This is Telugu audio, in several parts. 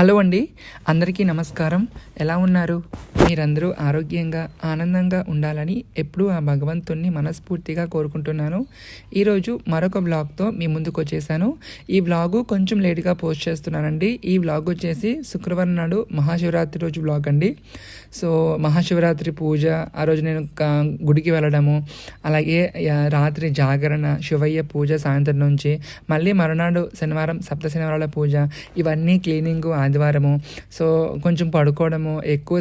హలో అండి. అందరికీ నమస్కారం. ఎలా ఉన్నారు? మీరందరూ ఆరోగ్యంగా ఆనందంగా ఉండాలని ఎప్పుడూ ఆ భగవంతుణ్ణి మనస్ఫూర్తిగా కోరుకుంటున్నాను. ఈరోజు మరొక బ్లాగ్తో మీ ముందుకు వచ్చేసాను. ఈ బ్లాగు కొంచెం లేట్గా పోస్ట్ చేస్తున్నానండి. ఈ బ్లాగ్ వచ్చేసి శుక్రవారం నాడు మహాశివరాత్రి రోజు బ్లాగ్ అండి. సో మహాశివరాత్రి పూజ ఆ రోజు నేను గుడికి వెళ్ళడము అలాగే రాత్రి జాగరణ శివయ్య పూజ సాయంత్రం నుంచి మళ్ళీ మరునాడు శనివారం సప్త శనివారాల పూజ ఇవన్నీ క్లీనింగ్ ఆదివారము. సో కొంచెం పడుకోవడము ఎక్కువ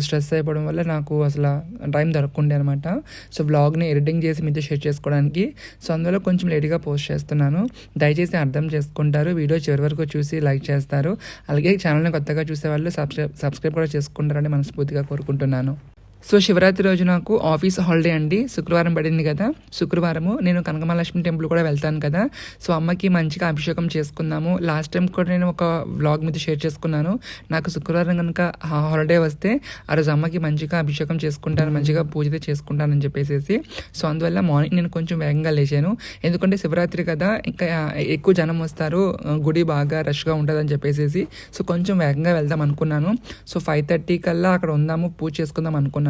స్ట్రెస్ స్ట్రెస్ అయిపోవడం వల్ల నాకు అసలు టైం దొరకకుండే అనమాట. సో బ్లాగ్ని ఎడిటింగ్ చేసి మీతో షేర్ చేసుకోవడానికి. సో అందువల్ల కొంచెం లేట్గా పోస్ట్ చేస్తున్నాను. దయచేసి అర్థం చేసుకుంటారు. వీడియో చివరి వరకు చూసి లైక్ చేస్తారు. అలాగే ఛానల్ని కొత్తగా చూసే వాళ్ళు సబ్స్క్రైబ్ సబ్స్క్రైబ్ కూడా చేసుకుంటారని మనస్ఫూర్తిగా కోరుకుంటున్నాను. సో శివరాత్రి రోజు నాకు ఆఫీస్ హాలిడే అండి. శుక్రవారం పడింది కదా. శుక్రవారము నేను కనకమహాలక్ష్మి టెంపుల్ కూడా వెళ్తాను కదా. సో అమ్మకి మంచిగా అభిషేకం చేసుకుందాము. లాస్ట్ టైం కూడా నేను ఒక వ్లాగ్ మీద షేర్ చేసుకున్నాను. నాకు శుక్రవారం కనుక హాలిడే వస్తే ఆ రోజు అమ్మకి మంచిగా అభిషేకం చేసుకుంటాను మంచిగా పూజ చేసుకుంటానని చెప్పేసి సో అందువల్ల మార్నింగ్ నేను కొంచెం వేగంగా లేచాను. ఎందుకంటే శివరాత్రి కదా ఇంకా ఎక్కువ జనం వస్తారు. గుడి బాగా రష్గా ఉంటుందని చెప్పేసి సో కొంచెం వేగంగా వెళ్దాం అనుకున్నాను. సో ఫైవ్ థర్టీ కల్లా అక్కడ ఉందాము పూజ చేసుకుందాం అనుకున్నాను.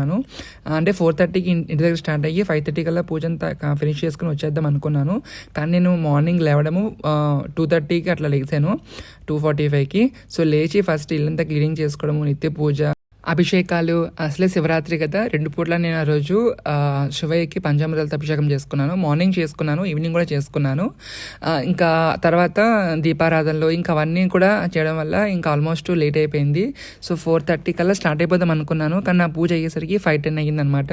అంటే ఫోర్ థర్టీకి ఇంటి దగ్గర స్టార్ట్ అయ్యి ఫైవ్ థర్టీ కల్లా పూజ అంతా ఫినిష్ చేసుకుని వచ్చేద్దాం అనుకున్నాను. కానీ నేను మార్నింగ్ లేవడము టూ థర్టీకి అట్లా లేచాను టూ ఫార్టీ ఫైవ్కి. సో లేచి ఫస్ట్ ఇల్లంతా క్లీనింగ్ చేసుకోవడము నిత్య పూజ అభిషేకాలు అసలే శివరాత్రి కదా. రెండు పూట్ల నేను ఆ రోజు శివయ్యకి పంచామృతాలతో అభిషేకం చేసుకున్నాను. మార్నింగ్ చేసుకున్నాను ఈవినింగ్ కూడా చేసుకున్నాను. ఇంకా తర్వాత దీపారాధనలో ఇంకా అవన్నీ కూడా చేయడం వల్ల ఇంకా ఆల్మోస్ట్ లేట్ అయిపోయింది. సో ఫోర్ థర్టీ కల్లా స్టార్ట్ అయిపోదాం అనుకున్నాను. కానీ నా పూజ అయ్యేసరికి ఫైవ్ టెన్ అయ్యింది అనమాట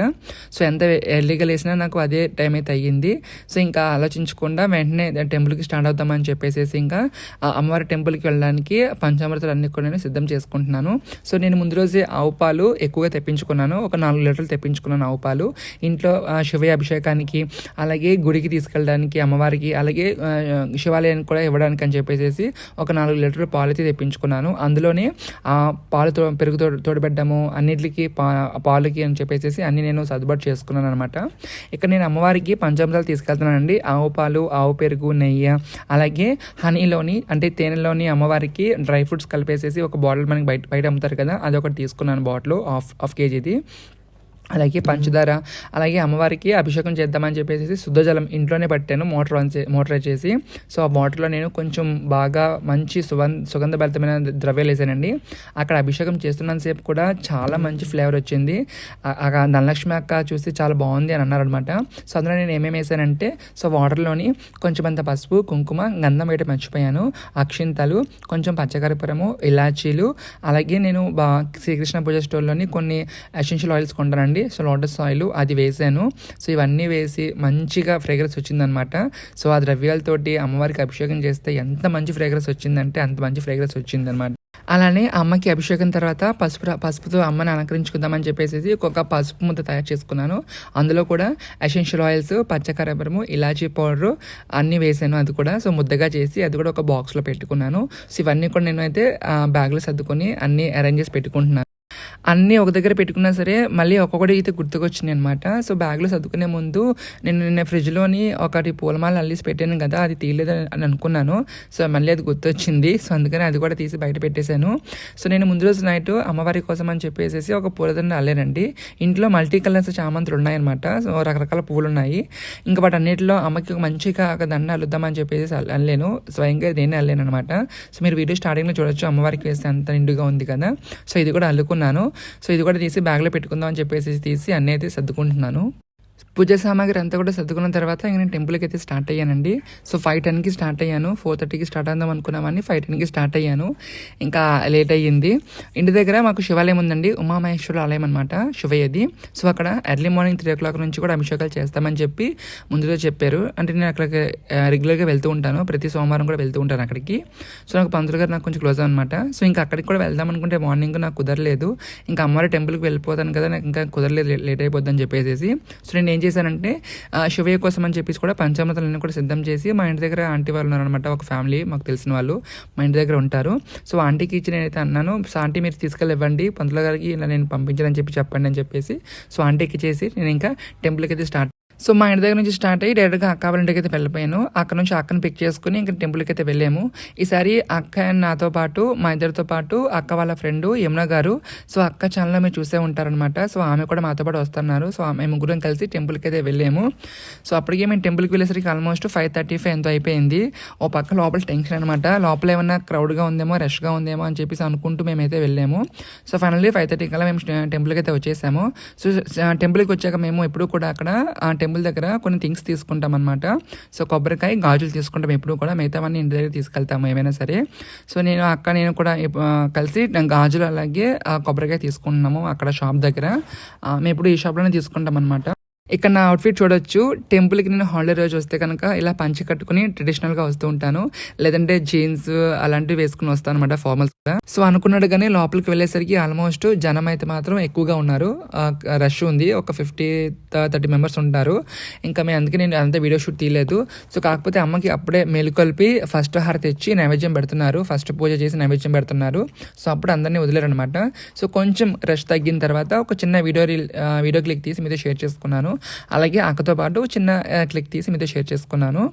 సో ఎంత ఎర్లీగా లేసినా నాకు అదే టైం అయితే అయ్యింది. సో ఇంకా ఆలోచించకుండా వెంటనే టెంపుల్కి స్టార్ట్ అవుదామని చెప్పేసి ఇంకా అమ్మవారి టెంపుల్కి వెళ్ళడానికి పంచామృతాలు అన్ని కూడా నేను సిద్ధం చేసుకుంటున్నాను. సో నేను ముందు రోజే ఆవు పాలు ఎక్కువగా తెప్పించుకున్నాను. ఒక నాలుగు లీటర్లు తెప్పించుకున్నాను ఆవు పాలు. ఇంట్లో ఆ, అభిషేకానికి అలాగే గుడికి తీసుకెళ్ళడానికి అమ్మవారికి అలాగే శివాలయానికి కూడా ఇవ్వడానికి అని చెప్పేసి ఒక నాలుగు లీటర్లు పాలు అయితే తెప్పించుకున్నాను. అందులోనే ఆ పాలు తో పెరుగు తోడు తోడబెట్టడము అన్నిటికి పా పాలకి అని చెప్పేసి అన్ని నేను సర్దుబాటు చేసుకున్నాను అనమాట ఇక్కడ నేను అమ్మవారికి పంచామృతాలు తీసుకెళ్తున్నానండి. ఆవు పాలు ఆవు పెరుగు నెయ్యి అలాగే హనీలోని అంటే తేనెలోని అమ్మవారికి డ్రై ఫ్రూట్స్ కలిపేసేసి ఒక బాటిల్ మనకి బయట బయట అమ్ముతారు కదా అది ఒకటి తీసుకున్నాను బాటిల్ హాఫ్ హాఫ్ కేజీది. అలాగే పంచదార అలాగే అమ్మవారికి అభిషేకం చేద్దామని చెప్పేసి శుద్ధ జలం ఇంట్లోనే పట్టాను మోటార్ ఆన్ చే మోటార్ చేసి. సో ఆ వాటర్లో నేను కొంచెం బాగా మంచి సుగంధ సుగంధభరితమైన ద్రవ్యాలు వేసానండి. అక్కడ అభిషేకం చేస్తున్నంతసేపు కూడా చాలా మంచి ఫ్లేవర్ వచ్చింది. ధనలక్ష్మి అక్క చూసి చాలా బాగుంది అని అన్నారనమాట సో అందులో నేను ఏమేమి వేసానంటే సో వాటర్లోని కొంచెం అంత పసుపు కుంకుమ గంధం వేయటం మర్చిపోయాను అక్షింతలు కొంచెం పచ్చకర్పూరము ఇలాచీలు అలాగే నేను బా శ్రీకృష్ణ పూజ స్టోర్లోని కొన్ని ఎసెన్షియల్ ఆయిల్స్ కొంటానండి. సో లోటస్ ఆయిల్ అది వేసాను. సో ఇవన్నీ వేసి మంచిగా ఫ్రేగ్రెన్స్ వచ్చిందనమాట సో ఆ ద్రవ్యాలతోటి అమ్మవారికి అభిషేకం చేస్తే ఎంత మంచి ఫ్రేగ్రెన్స్ వచ్చిందంటే అంత మంచి ఫ్రేగ్రెన్స్ వచ్చిందనమాట అలానే అమ్మకి అభిషేకం తర్వాత పసుపు పసుపుతో అమ్మని అలంకరించుకుందామని చెప్పేసి ఒక పసుపు ముద్ద తయారు చేసుకున్నాను. అందులో కూడా ఎసెన్షియల్ ఆయిల్స్ పచ్చకరబరము ఇలాచీ పౌడరు అన్నీ వేసాను అది కూడా. సో ముద్దగా చేసి అది కూడా ఒక బాక్స్లో పెట్టుకున్నాను. సో ఇవన్నీ కూడా నేను అయితే బ్యాగ్లో సర్దుకొని అన్నీ అరేంజ్ చేసి పెట్టుకుంటున్నాను. అన్నీ ఒక దగ్గర పెట్టుకున్నా సరే మళ్ళీ ఒక్కొక్కటి అయితే గుర్తుకొచ్చినాయి అనమాట సో బ్యాగ్లో సర్దుకునే ముందు నేను నిన్న ఫ్రిడ్జ్లోని ఒకటి పూలమాల అల్లిసి పెట్టాను కదా అది తీయలేదు అని అనుకున్నాను. సో మళ్ళీ అది గుర్తొచ్చింది. సో అందుకని అది కూడా తీసి బయట పెట్టేశాను. సో నేను ముందు రోజు నైట్ అమ్మవారి కోసం అని చెప్పేసి ఒక పూలదండ అల్లానండి. ఇంట్లో మల్టీ కలర్స్ చామంతులు ఉన్నాయన్నమాట. సో రకరకాల పూలు ఉన్నాయి ఇంకా వాటి అన్నిటిలో అమ్మకి ఒక మంచిగా ఒక దండ అల్లుద్దామని చెప్పేసి అల్- అల్లాను. స్వయంగా దేన్ని అల్లాను అనమాట సో మీరు వీడియో స్టార్టింగ్లో చూడొచ్చు. అమ్మవారికి వేస్తే అంత నిండుగా ఉంది కదా. సో ఇది కూడా అల్లుకున్నాను. సో ఇది కూడా తీసి బ్యాగ్లో పెట్టుకుందాం అని చెప్పేసి తీసి అన్నీ అయితే సర్దుకుంటున్నాను. పూజ సామాగ్రి అంతా కూడా సర్దుకున్న తర్వాత ఇంక నేను టెంపుల్కి అయితే స్టార్ట్ అయ్యానండి. సో ఫైవ్ టెన్కి స్టార్ట్ అయ్యాను. ఫోర్ థర్టీకి స్టార్ట్ అవుదాం అనుకున్నామని ఫైవ్ టెన్కి స్టార్ట్ అయ్యాను. ఇంకా లేట్ అయ్యింది. ఇంటి దగ్గర మాకు శివాలయం ఉందండి. ఉమామహేశ్వర ఆలయం అనమాట శివయ్యది. సో అక్కడ early morning three o'clock నుంచి కూడా అభిషేకాలు చేస్తామని చెప్పి ముందుగా చెప్పారు. అంటే నేను అక్కడికి రెగ్యులర్గా వెళ్తూ ఉంటాను. ప్రతి సోమవారం కూడా వెళ్తూ ఉంటాను అక్కడికి. సో నాకు పంతులు గారు నాకు కొంచెం క్లోజ్ అనమాట సో ఇంకా అక్కడికి కూడా వెళ్దాం అనుకుంటే మార్నింగ్ నాకు కుదరలేదు. ఇంకా అమ్మవారి టెంపుల్కి వెళ్ళిపోతాను కదా నాకు ఇంకా కుదరలేదు లేట్ అయిపోద్దని చెప్పేసి సో నేను ఏం చేశానంటే శివయ్య కోసం అని చెప్పేసి కూడా పంచామృతాలన్నీ కూడా సిద్ధం చేసి మా ఇంటి దగ్గర ఆంటీ వాళ్ళు ఉన్నారనమాట ఒక ఫ్యామిలీ మాకు తెలిసిన వాళ్ళు మా ఇంటి దగ్గర ఉంటారు. సో ఆంటీకి ఇచ్చి నేనైతే అన్నాను సో ఆంటీ మీరు తీసుకెళ్ళి ఇవ్వండి పంతుల గారికి ఇలా నేను పంపించాలని చెప్పి చెప్పండి అని చెప్పేసి సో ఆంటీకి చేసి నేను ఇంకా టెంపుల్కి అయితే స్టార్ట్ సో మా ఇంటి దగ్గర నుంచి స్టార్ట్ అయ్యి డైరెక్ట్గా అక్క వాళ్ళ ఇంటికి అయితే వెళ్ళిపోయాను. అక్కడ నుంచి అక్కను పిక్ చేసుకుని ఇంకా టెంపుల్కి అయితే వెళ్ళాము. ఈసారి అక్క అండ్ నాతో పాటు మా ఇద్దరితో పాటు అక్క వాళ్ళ ఫ్రెండ్ యమున గారు. సో అక్క ఛానల్లో మీరు చూసే ఉంటారనమాట సో ఆమె కూడా మాతో పాటు వస్తున్నారు. సో ఆమె ముగ్గురం కలిసి టెంపుల్కి అయితే వెళ్ళాము. సో అప్పటికే మేము టెంపుల్కి వెళ్ళేసరికి ఆల్మోస్ట్ ఫైవ్ థర్టీ ఫైవ్ ఎంతో అయిపోయింది. ఓ పక్క లోపల టెన్షన్ అనమాట లోపల ఏమన్నా క్రౌడ్గా ఉందేమో రష్గా ఉందేమో అని చెప్పేసి అనుకుంటూ మేమైతే వెళ్ళాము. సో ఫైనల్లీ ఫైవ్ థర్టీ కల్లా మేము టెంపుల్కి అయితే వచ్చేసాము. సో టెంపుల్కి వచ్చాక మేము ఎప్పుడు కూడా అక్కడ టెంపుల్ దగ్గర కొన్ని థింగ్స్ తీసుకుంటాం అనమాట సో కొబ్బరికాయ గాజులు తీసుకుంటాం. ఎప్పుడు కూడా మిగతావన్నీ ఇంటి దగ్గర తీసుకెళ్తాము ఏమైనా సరే. సో నేను అక్క నేను కూడా కలిసి గాజులు అలాగే ఆ కొబ్బరికాయ తీసుకుంటున్నాము అక్కడ షాప్ దగ్గర. మేము ఇప్పుడు ఈ షాప్లోనే తీసుకుంటాం అనమాట ఇక్కడ నా అవుట్ఫిట్ చూడొచ్చు. టెంపుల్కి నేను హాలిడే రోజు వస్తే కనుక ఇలా పంచి కట్టుకుని ట్రెడిషనల్గా వస్తూ ఉంటాను. లేదంటే జీన్స్ అలాంటివి వేసుకుని వస్తాను అనమాట ఫార్మల్స్గా సో అనుకున్నట్టుగానే లోపలికి వెళ్ళేసరికి ఆల్మోస్ట్ జనం అయితే మాత్రం ఎక్కువగా ఉన్నారు. రష్ ఉంది. ఒక ఫిఫ్టీ థర్టీ మెంబర్స్ ఉంటారు. ఇంకా మేము అందుకే నేను అంత వీడియో షూట్ తీయలేదు. సో కాకపోతే అమ్మకి అప్పుడే మేలుకొల్పి ఫస్ట్ హారతి తెచ్చి నైవేద్యం పెడుతున్నారు. ఫస్ట్ పూజ చేసి నైవేద్యం పెడుతున్నారు. సో అప్పుడు అందరినీ వదిలేరు అనమాట సో కొంచెం రష్ తగ్గిన తర్వాత ఒక చిన్న వీడియో రీల్ వీడియో క్లిక్ తీసి మీతో షేర్ చేసుకున్నాను. అలాగే అక్కతో పాటు చిన్న క్లిక్ తీసి మీతో షేర్ చేసుకున్నాను.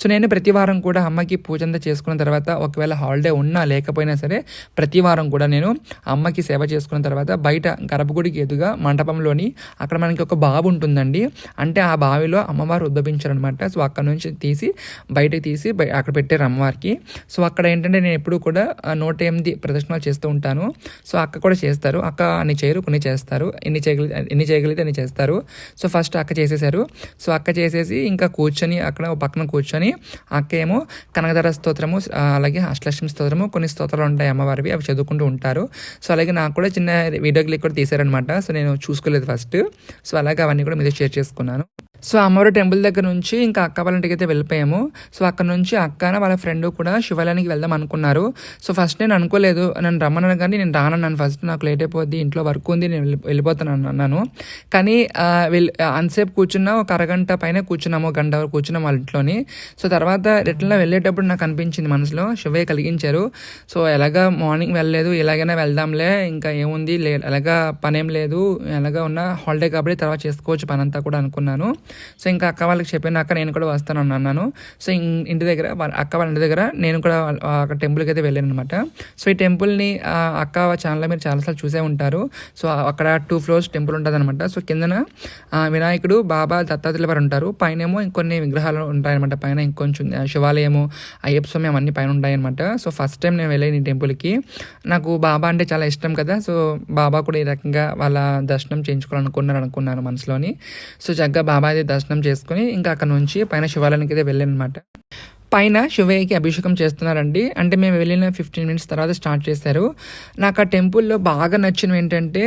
సో నేను ప్రతి వారం కూడా అమ్మకి పూజ అంతా చేసుకున్న తర్వాత ఒకవేళ హాలిడే ఉన్నా లేకపోయినా సరే ప్రతి వారం కూడా నేను అమ్మకి సేవ చేసుకున్న తర్వాత బయట గర్భగుడికి ఎదుగా మండపంలోని అక్కడ మనకి ఒక బావి ఉంటుందండి. అంటే ఆ బావిలో అమ్మవారు ఉద్భవించారనమాట సో అక్కడ నుంచి తీసి బయట తీసి అక్కడ పెట్టారు అమ్మవారికి. సో అక్కడ ఏంటంటే నేను ఎప్పుడూ కూడా నూట ఎనిమిది ప్రదర్శనలు చేస్తూ ఉంటాను. సో అక్క కూడా చేస్తారు. అక్క అన్ని చేయరు కొన్ని చేస్తారు. ఎన్ని చేయగలి ఎన్ని చేయగలిగితే అన్ని చేస్తారు. సో ఫస్ట్ అక్క చేసేసారు సో అక్క చేసేసి ఇంకా కూర్చొని అక్కడ ఒక పక్కన కూర్చొని అక్క ఏమో కనకధర స్తోత్రము అలాగే అష్టలక్ష్మి స్తోత్రము కొన్ని స్తోత్రాలు ఉంటాయి అమ్మవారివి అవి చదువుకుంటూ ఉంటారు. సో అలాగే నాకు కూడా చిన్న వీడియో క్లిక్ కూడా తీశారనమాట సో నేను చూసుకోలేదు ఫస్ట్. సో అలాగే అవన్నీ కూడా మీతో షేర్ చేసుకున్నాను. సో అమ్మవారి టెంపుల్ దగ్గర నుంచి ఇంకా అక్క వాళ్ళ ఇంటికి అయితే వెళ్ళిపోయాము. సో అక్కడ నుంచి అక్కన వాళ్ళ ఫ్రెండ్ కూడా శివాలయానికి వెళ్దాం అనుకున్నారు. సో ఫస్ట్ నేను అనుకోలేదు నన్ను రమ్మన్నాను కానీ నేను రానన్నాను. ఫస్ట్ నాకు లేట్ అయిపోద్ది ఇంట్లో వర్క్ ఉంది నేను వెళ్ళి- వెళ్ళిపోతాను అన్నాను. కానీ వెళ్ళి అంతసేపు కూర్చున్నా ఒక అరగంట పైన కూర్చున్నాము ఒక గంట వరకు కూర్చున్నాం వాళ్ళ ఇంట్లోని. సో తర్వాత రిటర్న్లో వెళ్ళేటప్పుడు నాకు అనిపించింది మనసులో శివయ్య కలిగించారు. సో ఎలాగా మార్నింగ్ వెళ్ళలేదు ఎలాగైనా వెళ్దాంలే ఇంకా ఏముంది లే ఎలాగా పనేం లేదు ఎలాగా ఉన్న హాలిడే కాబట్టి తర్వాత చేసుకోవచ్చు పని అంతా కూడా అనుకున్నాను. సో ఇంకా అక్క వాళ్ళకి చెప్పినాక నేను కూడా వస్తాను అన్నాను. సో ఇంటి దగ్గర వాళ్ళ అక్క వాళ్ళ ఇంటి దగ్గర నేను కూడా అక్కడ టెంపుల్కి అయితే వెళ్ళాను అనమాట సో ఈ టెంపుల్ని అక్క ఛానల్లో మీరు చాలాసార్లు చూసే ఉంటారు. సో అక్కడ టూ ఫ్లోర్స్ టెంపుల్ ఉంటుంది అనమాట సో కిందన ఆ, వినాయకుడు బాబా దత్తాత్రేయుల వారు ఉంటారు. పైన ఏమో ఇంకొన్ని విగ్రహాలు ఉంటాయన్నమాట పైన ఇంకొంచెం శివాలయము అయ్యప్ప స్వామి అవన్నీ పైన ఉంటాయన్నమాట సో ఫస్ట్ టైం నేను వెళ్ళాను ఈ టెంపుల్కి. నాకు బాబా అంటే చాలా ఇష్టం కదా. సో బాబా కూడా ఈ రకంగా వాళ్ళ దర్శనం చేయించుకోవాలనుకున్నారు అనుకున్నాను మనసులోని. సో చక్కగా బాబా దర్శనం చేసుకుని ఇంకా అక్కడ నుంచి పైన శివాలయానికి అయితే వెళ్ళాను అనమాట పైన శివయ్యకి అభిషేకం చేస్తున్నారండి. అంటే మేము వెళ్ళిన ఫిఫ్టీన్ మినిట్స్ తర్వాత స్టార్ట్ చేశారు. నాకు ఆ టెంపుల్లో బాగా నచ్చినవి ఏంటంటే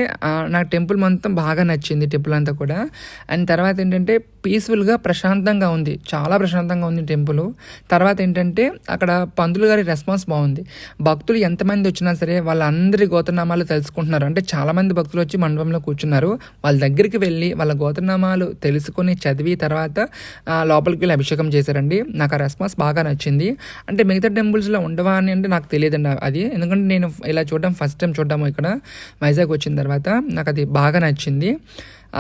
నాకు టెంపుల్ మొత్తం బాగా నచ్చింది టెంపుల్ అంతా కూడా. అండ్ తర్వాత ఏంటంటే పీస్ఫుల్గా ప్రశాంతంగా ఉంది. చాలా ప్రశాంతంగా ఉంది టెంపుల్ తర్వాత ఏంటంటే అక్కడ పంతులు గారి రెస్పాన్స్ బాగుంది. భక్తులు ఎంతమంది వచ్చినా సరే వాళ్ళందరి గోత్రనామాలు తెలుసుకుంటున్నారు. అంటే చాలామంది భక్తులు వచ్చి మండపంలో కూర్చున్నారు. వాళ్ళ దగ్గరికి వెళ్ళి వాళ్ళ గోత్రనామాలు తెలుసుకొని చదివి తర్వాత లోపలికి వెళ్ళి అభిషేకం చేశారండి. నాకు ఆ రెస్పాన్స్ బాగా నచ్చింది. అంటే మిగతా టెంపుల్స్లో ఉండవా అని అంటే నాకు తెలియదండి అది. ఎందుకంటే నేను ఇలా చూడడం ఫస్ట్ టైం చూడడం ఇక్కడ వైజాగ్ వచ్చిన తర్వాత. నాకు అది బాగా నచ్చింది.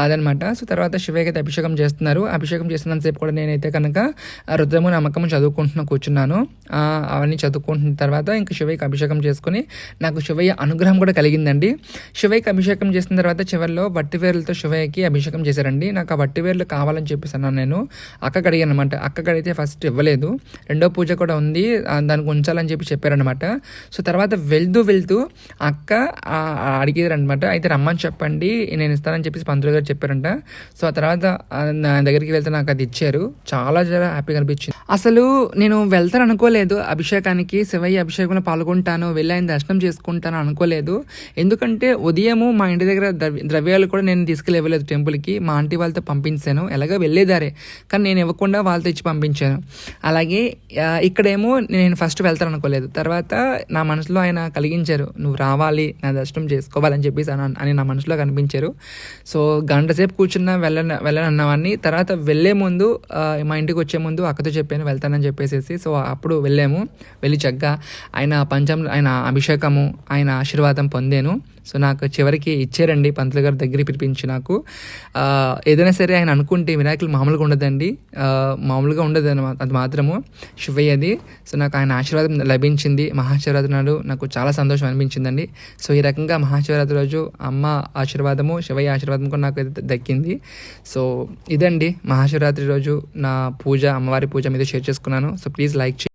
అదనమాట. సో తర్వాత శివయ్యకి అయితే అభిషేకం చేస్తున్నారు. అభిషేకం చేసినంతసేపు కూడా నేనైతే కనుక రుద్రము నమ్మకము చదువుకుంటున్నా కూర్చున్నాను. అవన్నీ చదువుకుంటున్న తర్వాత ఇంకా శివయ్యకి అభిషేకం చేసుకుని నాకు శివయ్య అనుగ్రహం కూడా కలిగిందండి. శివయ్యకి అభిషేకం చేసిన తర్వాత చివరిలో వట్టివేరులతో శివయ్యకి అభిషేకం చేశారండి. నాకు ఆ వట్టివేర్లు కావాలని చెప్పేసి అన్నాను నేను. అక్కకి అడిగాను అనమాట అక్కకి అడిగితే ఫస్ట్ ఇవ్వలేదు. రెండో పూజ కూడా ఉంది. దానికి ఉంచాలని చెప్పి చెప్పారనమాట సో తర్వాత వెళ్తూ వెళ్తూ అక్క అడిగేదారనమాట అయితే రమ్మని చెప్పండి. నేను ఇస్తానని చెప్పేసి పంతులు గారు చెప్పారంట. సో ఆ తర్వాత నా దగ్గరికి వెళ్తే నాకు అది ఇచ్చారు. చాలా చాలా హ్యాపీగా అనిపించింది. అసలు నేను వెళ్తాను అనుకోలేదు. అభిషేకానికి శివయ్య అభిషేకంలో పాల్గొంటాను వెళ్ళి ఆయన దర్శనం చేసుకుంటాను అనుకోలేదు. ఎందుకంటే ఉదయము మా ఇంటి దగ్గర ద్రవ్య- ద్రవ్యాలు కూడా నేను తీసుకెళ్ళలేదు టెంపుల్కి. మా ఆంటీ వాళ్ళతో పంపించాను. ఎలాగో వెళ్ళేదారే. కానీ నేను ఇవ్వకుండా వాళ్ళతో ఇచ్చి పంపించాను. అలాగే ఇక్కడేమో నేను ఫస్ట్ వెళ్తాను అనుకోలేదు. తర్వాత నా మనసులో ఆయన కలిగించారు. నువ్వు రావాలి నా దర్శనం చేసుకోవాలని చెప్పేసి అని నా మనసులో కనిపించారు. సో గంట సేపు కూర్చున్నా వెళ్ళను అన్నవాడిని తర్వాత వెళ్ళే ముందు మా ఇంటికి వచ్చే ముందు అక్కతో చెప్పాను వెళ్తానని చెప్పేసి సో అప్పుడు వెళ్ళాము. వెళ్ళి చక్కగా ఆయన పంచం ఆయన అభిషేకము ఆయన ఆశీర్వాదం పొందాను. సో నాకు చివరికి ఇచ్చారండి పంతులు గారు దగ్గర పిలిపించి నాకు. ఏదైనా సరే ఆయన అనుకుంటే వినాయకులు మామూలుగా ఉండదండి. మామూలుగా ఉండదు అనమాట అది మాత్రము. శివయ్యది సో నాకు ఆయన ఆశీర్వాదం లభించింది. మహాశివరాత్రి నాడు నాకు చాలా సంతోషం అనిపించిందండి. సో ఈ రకంగా మహాశివరాత్రి రోజు అమ్మ ఆశీర్వాదము శివయ్య ఆశీర్వాదం కూడా నాకు దక్కింది. సో ఇదండి మహాశివరాత్రి రోజు నా పూజ అమ్మవారి పూజ మీద షేర్ చేసుకున్నాను. సో ప్లీజ్ లైక్ చేయండి.